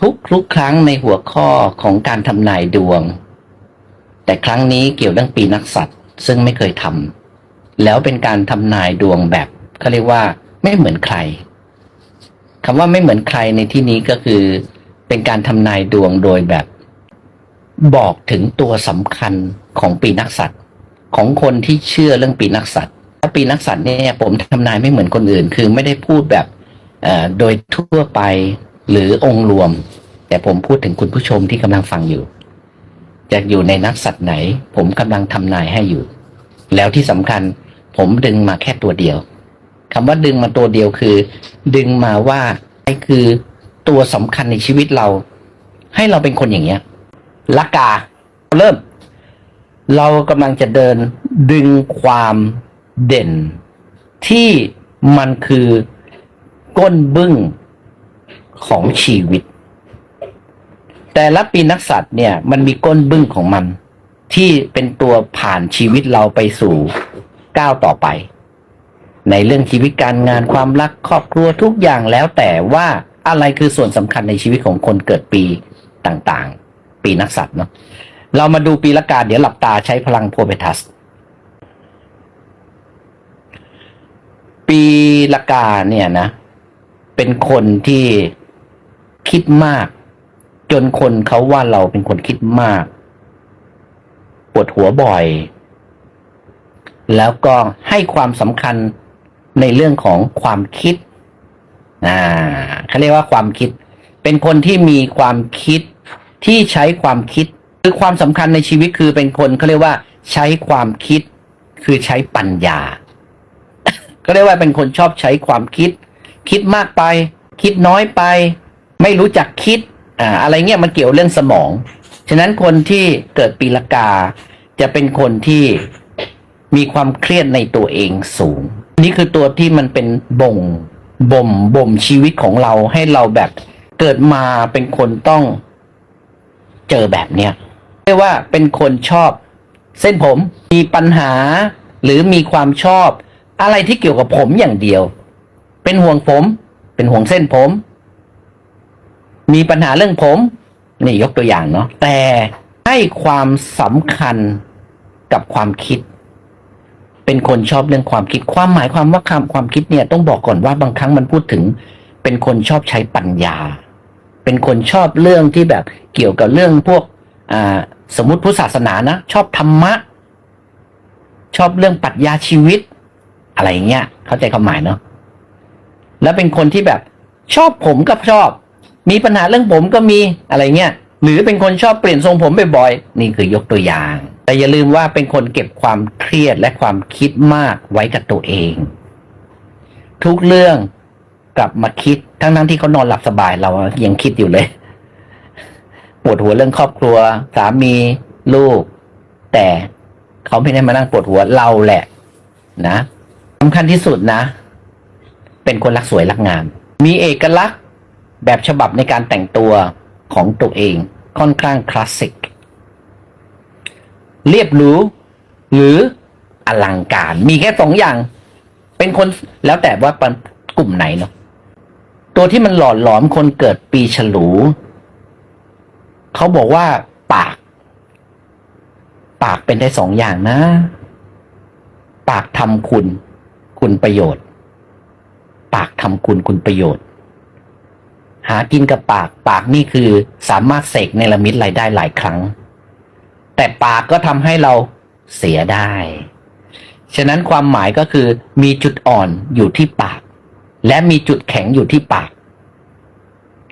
ทุกทุกครั้งในหัวข้อของการทำนายดวง แต่ครั้งนี้เกี่ยวเรื่องปีนักสัตว์ซึ่งไม่เคยทำแล้วเป็นการทำนายดวงแบบเขาเรียกว่าไม่เหมือนใครคำว่าไม่เหมือนใครในที่นี้ก็คือ เป็นการทำนายดวงโดยแบบ บอกถึงตัวสำคัญของปีนักสัตว์ของคนที่เชื่อเรื่องปีนักสัตว์ถ้าปีนักสัตว์เนี่ยผมทำนายไม่เหมือนคนอื่น คือไม่ได้พูดแบบโดยทั่วไป หรือองค์รวม แต่ผมพูดถึงคุณผู้ชมที่กำลังฟังอยู่ จะอยู่ในนักสัตว์ไหน ผมกำลังทำนายให้อยู่ แล้วที่สำคัญผมดึงมาแค่ตัวเดียวคำว่าดึงมาตัวเดียวคือ ดึงมาว่าไอ้คือตัวสำคัญในชีวิตเรา ให้เราเป็นคนอย่างเงี้ยละกาเริ่ม เรากำลังจะเดินดึงความเด่นที่มันคือก้นบึ้ง ของชีวิต แต่ละปีนักสัตว์เนี่ย มันมีก้นบึ้งของมัน ที่เป็นตัวผ่านชีวิตเราไปสู่ก้าวต่อไป ในเรื่องชีวิตการงานความรักครอบครัวทุกอย่างแล้วแต่ว่าอะไรคือส่วนสำคัญในชีวิตของคนเกิดปีต่างๆ ปีนักสัตว์เนาะเรามาดูปีละกาเดี๋ยวหลับตาใช้พลังโพเบทัส ปีละกาเนี่ยนะ เป็นคนที่ คิดมาก จนคนเขาว่าเราเป็นคนคิดมาก ปวดหัวบ่อย แล้วก็ให้ความสำคัญในเรื่องของความคิด อ่าเขาเรียกว่าความคิด เป็นคนที่มีความคิดที่ใช้ความคิด คือความสำคัญในชีวิตคือเป็นคนเขาเรียกว่า ใช้ความคิด คือใช้ปัญญาก็เรียกว่าเป็นคนชอบใช้ความคิด คิดมากไป คิดน้อยไป ไม่รู้จักคิดอ่าอะไรเงี้ยมันเกี่ยวเรื่องสมอง ฉะนั้นคนที่เกิดปีละกา จะเป็นคนที่มีความเครียดในตัวเองสูง นี่คือตัวที่มันเป็นบ่งบ่มบ่มชีวิตของเราให้เราแบบเกิดมาเป็นคนต้องเจอแบบเนี้ยเรียกว่าเป็นคนชอบ เส้นผมมีปัญหา หรือมีความชอบ อะไรที่เกี่ยวกับผมอย่างเดียว เป็นห่วงผม เป็นห่วงเส้นผม มีปัญหาเรื่องผมนี่ยกตัวอย่างเนาะแต่ให้ความสำคัญกับความคิด เป็นคนชอบเรื่องความคิด ความหมายความว่าคำความคิดเนี่ย ต้องบอกก่อนว่าบางครั้งมันพูดถึง เป็นคนชอบใช้ปัญญา เป็นคนชอบเรื่องที่แบบเกี่ยวกับเรื่องพวกอ่าสมมติพุทธศาสนานะ ชอบธรรมะ ชอบเรื่องปรัชญาชีวิต อะไรเงี้ย เข้าใจความหมายเนาะแล้วเป็นคนที่แบบชอบผมก็ชอบ มีปัญหาเรื่องผมก็มีอะไรเงี้ยหรือเป็นคนชอบเปลี่ยนทรงผมบ่อยๆนี่คือยกตัวอย่าง แต่อย่าลืมว่าเป็นคนเก็บความเครียดและความคิดมากไว้กับตัวเอง ทุกเรื่องกลับมาคิดทั้งๆที่เขานอนหลับสบายเรายังคิดอยู่เลยปวดหัวเรื่องครอบครัว สามี ลูก แต่เขาไม่ได้มานั่งปวดหัวเราแหละ นะสำคัญที่สุดนะ เป็นคนรักสวยรักงาม มีเอกลักษณ์ แบบฉบับในการแต่งตัวของตัวเองค่อนข้างคลาสสิก เรียบหรูหรืออลังการ มีแค่สองอย่าง เป็นคนแล้วแต่ว่าเป็นกลุ่มไหนเนาะตัวที่มันหล่อหลอมคนเกิดปีฉลู เขาบอกว่าปาก ปากเป็นได้สองอย่างนะ ปากทำคุณ คุณประโยชน์ ปากทำคุณคุณประโยชน์ากินกับปากปากนี่คือสามารถเสกในละมิตรรายได้หลายครั้ง แต่ปากก็ทำให้เราเสียได้ ฉะนั้นความหมายก็คือมีจุดอ่อนอยู่ที่ปาก และมีจุดแข็งอยู่ที่ปาก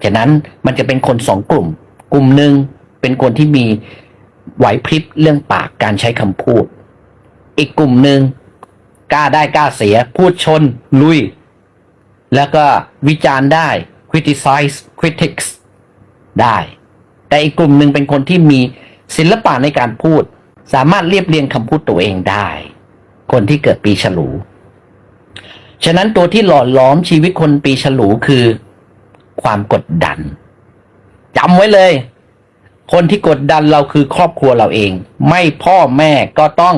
ฉะนั้นมันจะเป็นคนสองกลุ่ม กลุ่มหนึ่งเป็นคนที่มีไหวพริบเรื่องปากการใช้คำพูด อีกกลุ่มหนึ่งกล้าได้กล้าเสีย พูดชน ลุย แล้วก็วิจารณ์ได้ criticize critics ได้ แต่อีกกลุ่มหนึ่งเป็นคนที่มีศิลปะในการพูด สามารถเรียบเรียงคำพูดตัวเองได้ คนที่เกิดปีฉลู ฉะนั้นตัวที่หล่อล้อมชีวิตคนปีฉลูคือความกดดันจำไว้เลย คนที่กดดันเราคือครอบครัวเราเอง ไม่พ่อแม่ก็ต้อง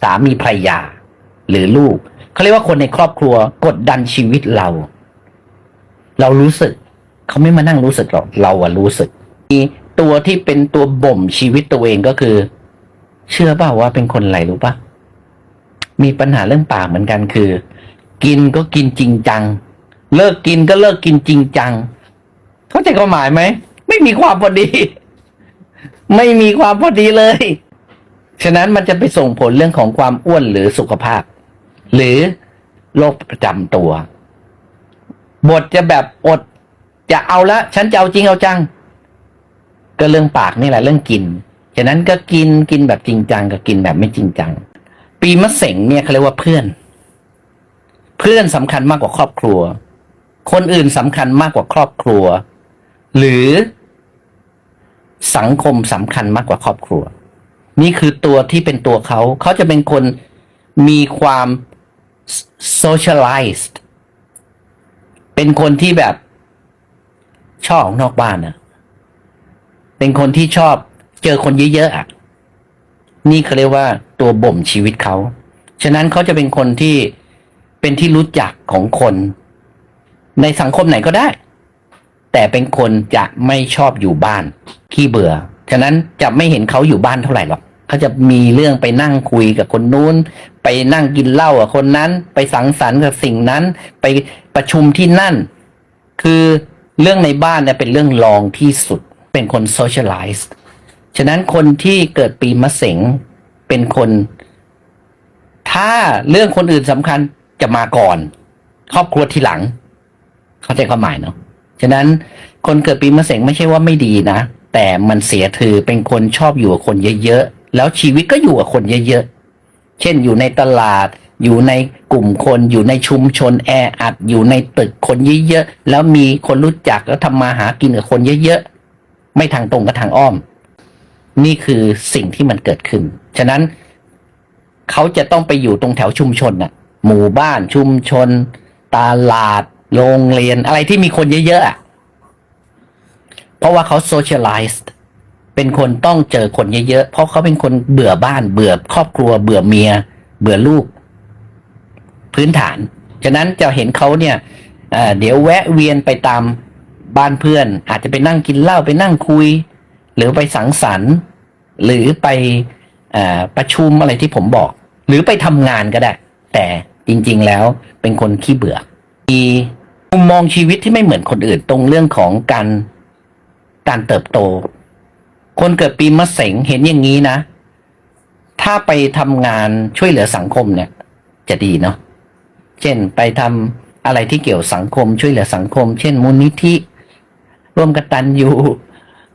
สามีภรรยา หรือลูกเขาเรียกว่าคนในครอบครัวกดดันชีวิตเรา เรารู้สึก เขาไม่มานั่งรู้สึกหรอกเราอะรู้สึก มีตัวที่เป็นตัวบ่มชีวิตตัวเองก็คือ เชื่อเปล่าว่าเป็นคนอะไรรู้ปะมีปัญหาเรื่องปากเหมือนกันคือ กินก็กินจริงจัง เลิกกินก็เลิกกินจริงจัง เข้าใจความหมายไหมไม่มีความพอดี ไม่มีความพอดีเลย ฉะนั้นมันจะไปส่งผลเรื่องของความอ้วนหรือสุขภาพ หรือโรคประจำตัว บทจะแบบอด จะเอาละฉันจะเอาจริงเอาจัง ก็เรื่องปากนี่แหละเรื่องกิน ฉะนั้นก็กินกินแบบจริงจังกับกินแบบไม่จริงจัง ปีมะเสงเนี่ยเขาเรียกว่าเพื่อน เพื่อนสำคัญมากกว่าครอบครัว คนอื่นสำคัญมากกว่าครอบครัว หรือสังคมสำคัญมากกว่าครอบครัว นี่คือตัวที่เป็นตัวเขา เขาจะเป็นคนมีความ socialized เป็นคนที่แบบชอบออกนอกบ้านนะเป็นคนที่ชอบเจอคนเยอะๆอะ นี่เขาเรียกว่าตัวบ่มชีวิตเขา ฉะนั้นเขาจะเป็นคนที่เป็นที่รู้จักของคน ในสังคมไหนก็ได้ แต่เป็นคนจะไม่ชอบอยู่บ้านขี้เบื่อ ฉะนั้นจะไม่เห็นเขาอยู่บ้านเท่าไหร่หรอก เขาจะมีเรื่องไปนั่งคุยกับคนนู้น ไปนั่งกินเหล้ากับคนนั้น ไปสังสรรค์กับสิ่งนั้น ไปประชุมที่นั่น คือเรื่องในบ้านเนี่ยเป็นเรื่องรองที่สุด เป็นคน socialized ฉะนั้นคนที่เกิดปีมะเสงเป็นคน ถ้าเรื่องคนอื่นสำคัญจะมาก่อน ครอบครัวทีหลัง เข้าใจความหมายเนาะฉะนั้นคนเกิดปีมะเสงไม่ใช่ว่าไม่ดีนะ แต่มันเสียถือเป็นคนชอบอยู่กับคนเยอะๆ แล้วชีวิตก็อยู่กับคนเยอะๆ เช่นอยู่ในตลาด อยู่ในกลุ่มคนอยู่ในชุมชนแออัด อยู่ในตึกคนเยอะๆ แล้วมีคนรู้จักแล้วทำมาหากินกับคนเยอะๆ ไม่ทางตรงก็ทางอ้อม นี่คือสิ่งที่มันเกิดขึ้น ฉะนั้นเขาจะต้องไปอยู่ตรงแถวชุมชนน่ะ หมู่บ้านชุมชน ตลาด โรงเรียนอะไรที่มีคนเยอะๆ เพราะว่าเขา socialized เป็นคนต้องเจอคนเยอะๆ เพราะเขาเป็นคนเบื่อบ้าน เบื่อครอบครัว เบื่อเมีย เบื่อลูก พื้นฐาน ฉะนั้นจะเห็นเขาเนี่ยเเดี๋ยวแวะเวียนไปตามบ้านเพื่อน อาจจะไปนั่งกินเหล้าไปนั่งคุย หรือไปสังสรรค์ หรือไปอประชุมอะไรที่ผมบอก หรือไปทำงานก็ได้ แต่จริง ๆ แล้วเป็นคนขี้เบื่อ มีมุมมองชีวิตที่ไม่เหมือนคนอื่นตรงเรื่องของการการเติบโต คนเกิดปีมะเสงเห็นอย่างนี้นะ ถ้าไปทำงานช่วยเหลือสังคมเนี่ย จะดีเนาะเช่นไปทำอะไรที่เกี่ยวสังคม ช่วยเหลือสังคม เช่น มูลนิธิ ร่วมกตันยู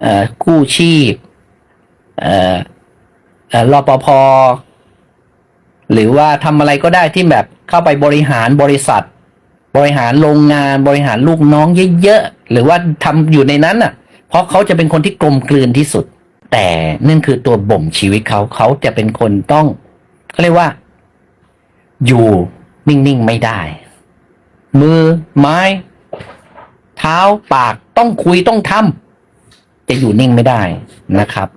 เอ่อกู้ชีพเอ่ออปภหรือว่าทำอะไรก็ได้ที่แบบเข้าไปบริหารบริษัท บริหารโรงงานบริหารลูกน้องเยอะๆหรือว่าทำอยู่ในนั้นอะ เพราะเขาจะเป็นคนที่กลมกลืนที่สุด แต่นั่นคือตัวบ่มชีวิตเขาเขาจะเป็นคนต้องเขาเรียกว่า อยู่นิ่งๆไม่ได้ มือไม้ เท้าปากต้องคุยต้องทำจะอยู่นิ่งไม่ได้นะครับ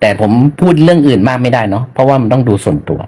แต่ผมพูดเรื่องอื่นมากไม่ได้เนาะเพราะว่ามันต้องดูส่วนตัว